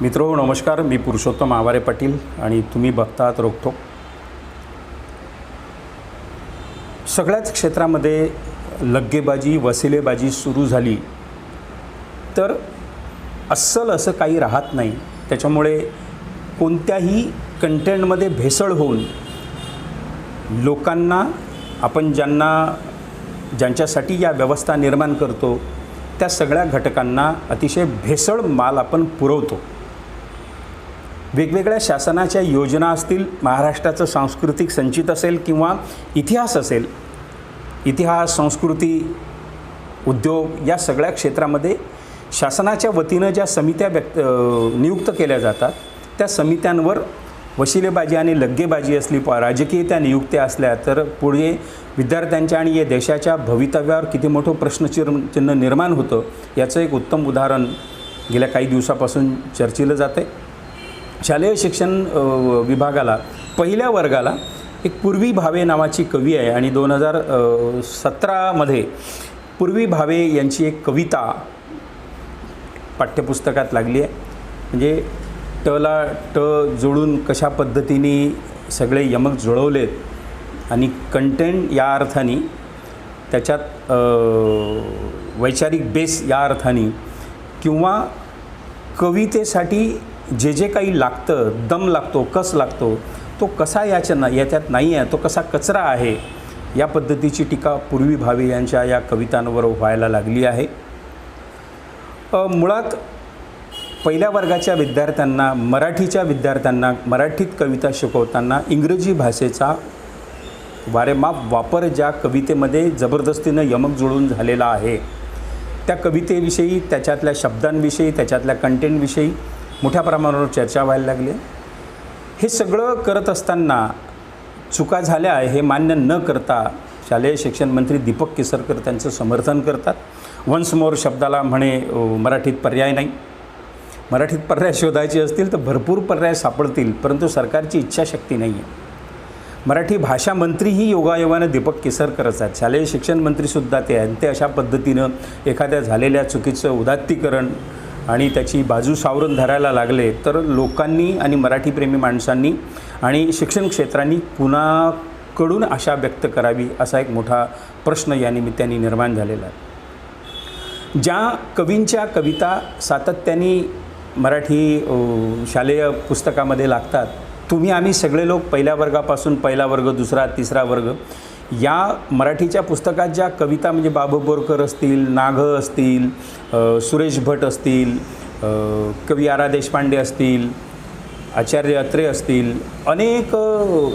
मित्रो नमस्कार. मी पुरुषोत्तम आवारे पाटील आणि तुम्ही बघतात रोखतो. सगळ्याच क्षेत्रामध्ये लग्गेबाजी वसिलेबाजी सुरू झाली. तर अस्सल असं काही राहत नाही. त्याच्यामुळे कोणत्याही कंटेंटमध्ये भेसळ होऊन लोकांना आपण ज्यांना ज्यांच्यासाठी या व्यवस्था निर्माण करतो त्या सगळ्या घटकांना अतिशय भेसळ माल आपण पुरवतो. वेगवेगळ्या शासनाच्या योजना असतील महाराष्ट्राचं सांस्कृतिक संचित असेल किंवा इतिहास असेल इतिहास संस्कृती उद्योग या सगळ्या क्षेत्रामध्ये शासनाच्या वतीनं ज्या समित्या व्यक्त नियुक्त केल्या जातात त्या समित्यांवर वशिलेबाजी आणि लग्गेबाजी असली प राजकीय त्या नियुक्त्या असल्या तर पुढे विद्यार्थ्यांच्या आणि या देशाच्या भवितव्यावर किती मोठं प्रश्नचिन्ह चिन्ह निर्माण होतं याचं एक उत्तम उदाहरण गेल्या काही दिवसापासून चर्चिलं जातं आहे शालेय शिक्षण विभागाला पहिल्या वर्गाला एक पूर्वी भावे नावाची कवी आहे आणि दोन हजार सतरामध्ये पूर्वी भावे यांची एक कविता पाठ्यपुस्तकात लागली आहे. म्हणजे टला ट जोडून कशा पद्धतीने सगळे यमक जुळवलेत आणि कंटेंट या अर्थाने त्याच्यात वैचारिक बेस या अर्थाने किंवा कवितेसाठी जे जे काही लागतं दम लागतो कस लागतो तो कसा याच्या ना याच्यात नाही आहे तो कसा कचरा आहे या पद्धतीची टीका पूर्वी भावे यांच्या या कवितांवर व्हायला लागली आहे. मुळात पहिल्या वर्गाच्या विद्यार्थ्यांना मराठीच्या विद्यार्थ्यांना मराठीत कविता शिकवताना इंग्रजी भाषेचा वारेमाप वापर ज्या कवितेमध्ये जबरदस्तीनं यमक जुळून झालेला आहे त्या कवितेविषयी त्याच्यातल्या शब्दांविषयी त्याच्यातल्या कंटेंटविषयी मोठ्या प्रमाणावर चर्चा व्हायला लागली. हे सगळं करत असताना चुका झाल्या हे मान्य न करता शालेय शिक्षण मंत्री दीपक केसरकर त्यांचं समर्थन करतात. वन्स मोर शब्दाला म्हणे मराठीत पर्याय नाही. मराठीत पर्याय शोधायचे असतील तर भरपूर पर्याय सापडतील परंतु सरकारची इच्छाशक्ती नाही आहे मराठी भाषा मंत्रीही योगायोगानं दीपक केसरकरच आहेत. शालेय शिक्षण मंत्रीसुद्धा ते आहेत. ते अशा पद्धतीनं एखाद्या झालेल्या चुकीचं उदात्तीकरण आणि त्याची बाजू सावरून धरायला लागले तर लोकांनी आणि मराठीप्रेमी माणसांनी आणि शिक्षण क्षेत्रांनी कुणाकडून आशा व्यक्त करावी असा एक मोठा प्रश्न या निमित्ताने निर्माण झालेला आहे. ज्या कवींच्या कविता सातत्याने मराठी शालेय पुस्तकामध्ये लागतात तुम्ही आम्ही सगळे लोक पहिल्या वर्गापासून पहिला वर्ग दुसरा तिसरा वर्ग या मराठीच्या पुस्तकात ज्या कविता म्हणजे बाबू बोरकर असतील नाग असतील सुरेश भट असतील कवी आरा देशपांडे असतील आचार्य अत्रे असतील अनेक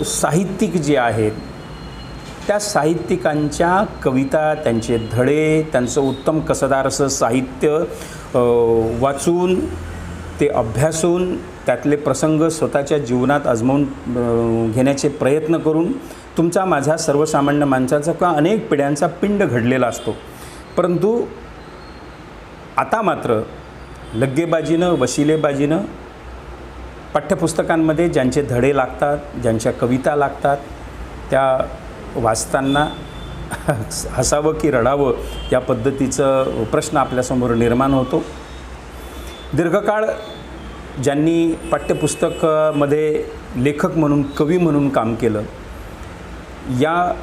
साहित्यिक जे आहेत त्या साहित्यिकांच्या कविता त्यांचे धडे त्यांचं उत्तम कसदार असं साहित्य वाचून ते अभ्यासून त्यातले प्रसंग स्वतःच्या जीवनात आजमावून घेण्याचे प्रयत्न करून तुमचा माझा सर्वसामान्य माणसाचा किंवा अनेक पिढ्यांचा पिंड घडलेला असतो. परंतु आता मात्र लग्गेबाजीनं वशिलेबाजीनं पाठ्यपुस्तकांमध्ये ज्यांचे धडे लागतात ज्यांच्या कविता लागतात त्या वाचताना हसावं की रडावं या पद्धतीचं प्रश्न आपल्यासमोर निर्माण होतो. दीर्घकाळ ज्यांनी पाठ्यपुस्तकामध्ये लेखक म्हणून कवी म्हणून काम केलं या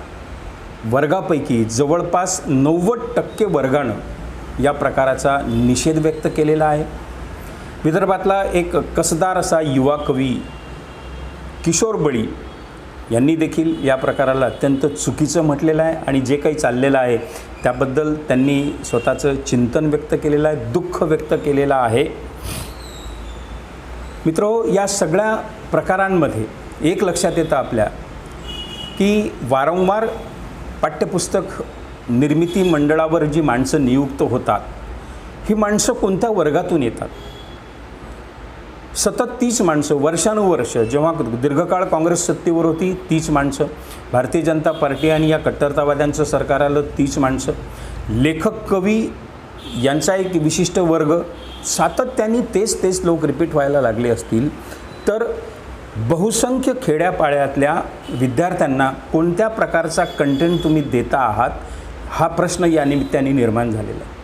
वर्गापैकी जवळपास नव्वद टक्के वर्गानं या प्रकाराचा निषेध व्यक्त केलेला आहे. विदर्भातला एक कसदार असा युवा कवी किशोर बळी यांनी देखील या प्रकाराला अत्यंत चुकीचं म्हटलेलं आहे आणि जे काही चाललेलं आहे त्याबद्दल त्यांनी स्वतःचं चिंतन व्यक्त केलेलं आहे दुःख व्यक्त केलेलं आहे. मित्रो या सगळ्या प्रकारांमध्ये एक लक्षात येतं आपल्या की वारंवार पाठ्यपुस्तक निर्मिती मंडळावर जी माणसं नियुक्त होतात ही माणसं कोणत्या वर्गातून येतात? सतत तीच माणसं वर्षानुवर्ष जेव्हा दीर्घकाळ काँग्रेस सत्तेवर होती तीच माणसं. भारतीय जनता पार्टी आणि या कट्टरतावाद्यांचं सरकार आलं तीच माणसं. लेखक कवी यांचा एक विशिष्ट वर्ग सातत्याने तेच तेच लोक रिपीट व्हायला लागले असतील. तर बहुसंख्य खेड्यापाड्यातल्या विद्यार्थ्यांना कोणत्या प्रकारचा कंटेंट तुम्ही देता आहात हा प्रश्न या निमित्ताने निर्माण झालेला आहे.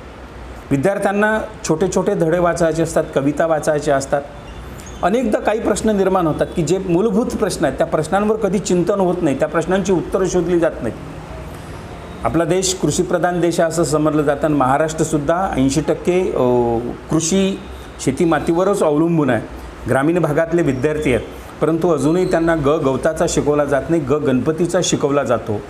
विद्यार्थ्यांना छोटे छोटे धडे वाचायचे असतात कविता वाचायचे असतात. अनेकदा काही प्रश्न निर्माण होतात की जे मूलभूत प्रश्न आहेत त्या प्रश्नांवर कधी चिंतन होत नाही त्या प्रश्नांची उत्तरं शोधली जात नाहीत. आपला देश कृषीप्रधान देश आहे असं समजलं जातं आणि महाराष्ट्रसुद्धा ऐंशी टक्के कृषी कृषी शेतीमातीवरच अवलंबून आहे. ग्रामीण भागातले विद्यार्थी आहेत. परंतु अजूनही त्यांना ग गवताचा शिकवला जात नाही ग गणपतीचा शिकवला जातो.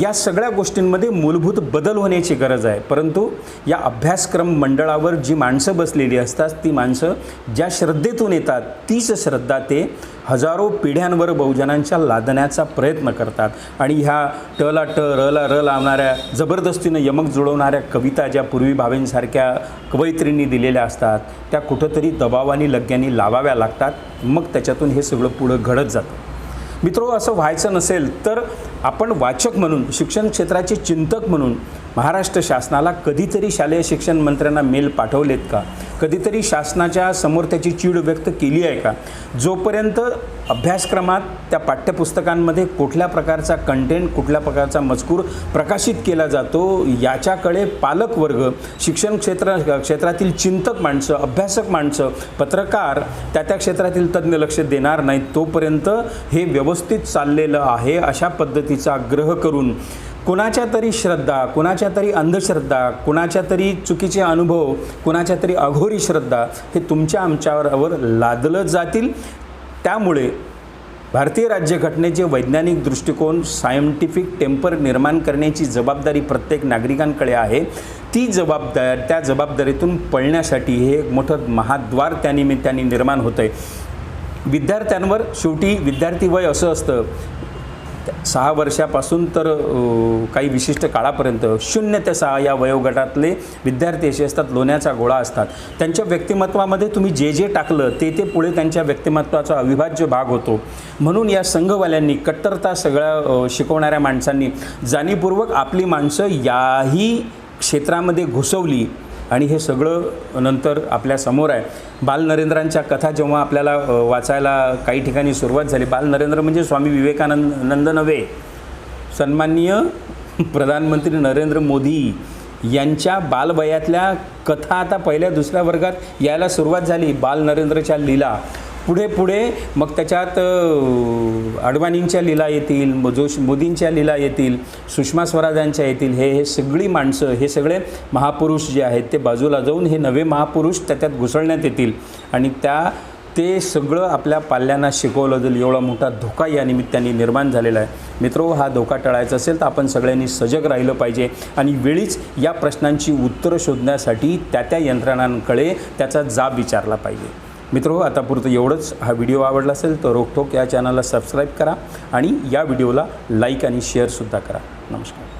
या सगळ्या गोष्टींमध्ये मूलभूत बदल होण्याची गरज आहे. परंतु या अभ्यासक्रम मंडळावर जी माणसं बसलेली असतात ती माणसं ज्या श्रद्धेतून येतात तीच श्रद्धा ते हजारो पिढ्यांवर बहुजनांच्या लादण्याचा प्रयत्न करतात. आणि ह्या ट ला ट र ला र लावणाऱ्या जबरदस्तीनं यमक जुळवणाऱ्या कविता ज्या पूर्वी भावेंसारख्या कवयित्रींनी दिलेल्या असतात त्या कुठंतरी दबावानी लग्यांनी लावाव्या लागतात. मग त्याच्यातून हे सगळं पुढं घडत जातं. मित्रो असं व्हायचं नसेल तर आपण वाचक म्हणून शिक्षण क्षेत्राचे चिंतक म्हणून महाराष्ट्र शासनाला कधीतरी शालेय शिक्षण मंत्र्यांना मेल पाठवलेत का? कधीतरी शासनाच्या समोर त्याची चीड व्यक्त केली आहे का? जोपर्यंत अभ्यासक्रमात त्या पाठ्यपुस्तकांमध्ये कुठल्या प्रकारचा कंटेंट कुठल्या प्रकारचा मजकूर प्रकाशित केला जातो याच्याकडे पालकवर्ग शिक्षण क्षेत्र क्षेत्रातील चिंतक माणसं अभ्यासक माणसं पत्रकार त्या त्या क्षेत्रातील तज्ज्ञ लक्ष देणार नाहीत. तोपर्यंत हे व्यवस्थित चाललेलं आहे अशा पद्धती व्यक्तीचा आग्रह करून कुणाच्या तरी श्रद्धा कुणाच्या तरी अंधश्रद्धा कुणाच्या तरी चुकीचे अनुभव कुणाच्या तरी अघोरी श्रद्धा हे तुमच्या आमच्यावर लादलं जातील. त्यामुळे भारतीय राज्यघटनेचे वैज्ञानिक दृष्टिकोन सायंटिफिक टेम्पर निर्माण करण्याची जबाबदारी प्रत्येक नागरिकांकडे आहे. ती जबाबदार त्या जबाबदारीतून पळण्यासाठी हे एक मोठं महाद्वार त्यानिमित्ताने निर्माण होतं आहे विद्यार्थ्यांवर शेवटी विद्यार्थी वय असं असतं. सहा वर्षापासून तर काही विशिष्ट काळापर्यंत शून्य ते सहा या वयोगटातले विद्यार्थी असे असतात लोण्याचा गोळा असतात. त्यांच्या व्यक्तिमत्वामध्ये तुम्ही जे जे टाकलं ते ते पुढे त्यांच्या व्यक्तिमत्वाचा अविभाज्य भाग होतो. म्हणून या संघवाल्यांनी कट्टरता सगळ्या शिकवणाऱ्या माणसांनी जाणीवपूर्वक आपली माणसं याही क्षेत्रामध्ये घुसवली. आणि हे सगळं नंतर आपल्यासमोर आहे. बाल नरेंद्रांच्या कथा जेव्हा आपल्याला वाचायला काही ठिकाणी सुरुवात झाली बाल नरेंद्र म्हणजे स्वामी विवेकानंद नंद नव्हे सन्माननीय प्रधानमंत्री नरेंद्र मोदी यांच्या बालवयातल्या कथा आता पहिल्या दुसऱ्या वर्गात यायला सुरुवात झाली बाल नरेंद्रच्या लीला. पुढे पुढे मग त्याच्यात अडवाणींच्या लीला येतील जोश मोदींच्या लीला येतील सुषमा स्वराजांच्या येतील हे हे सगळी माणसं हे सगळे महापुरुष जे आहेत ते बाजूला जाऊन हे नवे महापुरुष त्याच्यात घुसळण्यात येतील. आणि त्या ते सगळं आपल्या पाल्यांना शिकवलं जाईल. एवढा मोठा धोका या निमित्ताने निर्माण झालेला आहे. मित्रो हा धोका टळायचा असेल तर आपण सगळ्यांनी सजग राहिलं पाहिजे. आणि वेळीच या प्रश्नांची उत्तरं शोधण्यासाठी त्या त्या यंत्रणांकडे त्याचा जाब विचारला पाहिजे. मित्रो आतापुरतं एवढंच. हा व्हिडिओ आवडला असेल तर रोखोक या चॅनलला सबस्क्राईब करा आणि या व्हिडिओला लाईक आणि शेअरसुद्धा करा. नमस्कार.